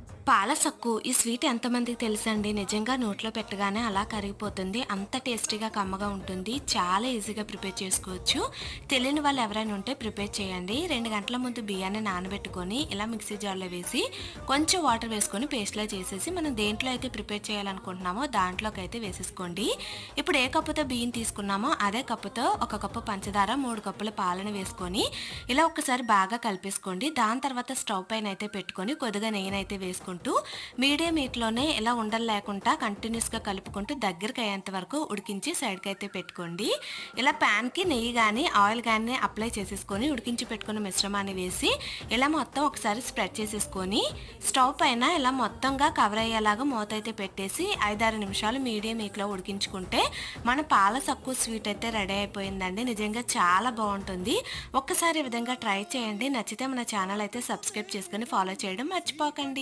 until పాల సక్కు ఈ sweet ఎంతమందికి తెలుసండి? నిజంగా నోట్లో పెట్టగానే అలా కరిగిపోతుంది. అంత టేస్టీగా కమ్మగా ఉంటుంది. చాలా ఈజీగా ప్రిపేర్ చేసుకోవచ్చు. తెలియని వాళ్ళు ఎవరైనా ఉంటే ప్రిపేర్ చేయండి. రెండు గంటల ముందు బియ్యాన్ని నానబెట్టుకొని ఇలా మిక్సీ జార్లో వేసి కొంచెం వాటర్ వేసుకొని పేస్ట్లా చేసేసి మనం దేంట్లో అయితే ప్రిపేర్ చేయాలనుకుంటున్నామో దాంట్లోకి అయితే వేసేసుకోండి. ఇప్పుడు ఏ కప్పుతో బియ్యం తీసుకున్నామో అదే కప్పుతో ఒక కప్పు పంచదార మూడు కప్పుల పాలను వేసుకొని ఇలా ఒకసారి బాగా కలిపేసుకోండి. దాని తర్వాత స్టవ్ పైన అయితే పెట్టుకొని కొద్దిగా నెయ్యినైతే వేసుకుంటాం మీడియం హీట్లోనే ఇలా ఉండలు లేకుండా కంటిన్యూస్గా కలుపుకుంటూ దగ్గరికి అయ్యేంత వరకు ఉడికించి సైడ్కి అయితే పెట్టుకోండి. ఇలా ప్యాన్కి నెయ్యి కానీ ఆయిల్ కానీ అప్లై చేసేసుకొని ఉడికించి పెట్టుకున్న మిశ్రమాన్ని వేసి ఇలా మొత్తం ఒకసారి స్ప్రెడ్ చేసేసుకొని స్టవ్ పైన ఇలా మొత్తంగా కవర్ అయ్యేలాగా మూత అయితే పెట్టేసి ఐదారు నిమిషాలు మీడియం హీట్లో ఉడికించుకుంటే మన పాల సక్కు స్వీట్ అయితే రెడీ అయిపోయిందండి. నిజంగా చాలా బాగుంటుంది. ఒక్కసారి ఈ విధంగా ట్రై చేయండి. నచ్చితే మన ఛానల్ అయితే సబ్స్క్రైబ్ చేసుకొని ఫాలో చేయడం మర్చిపోకండి.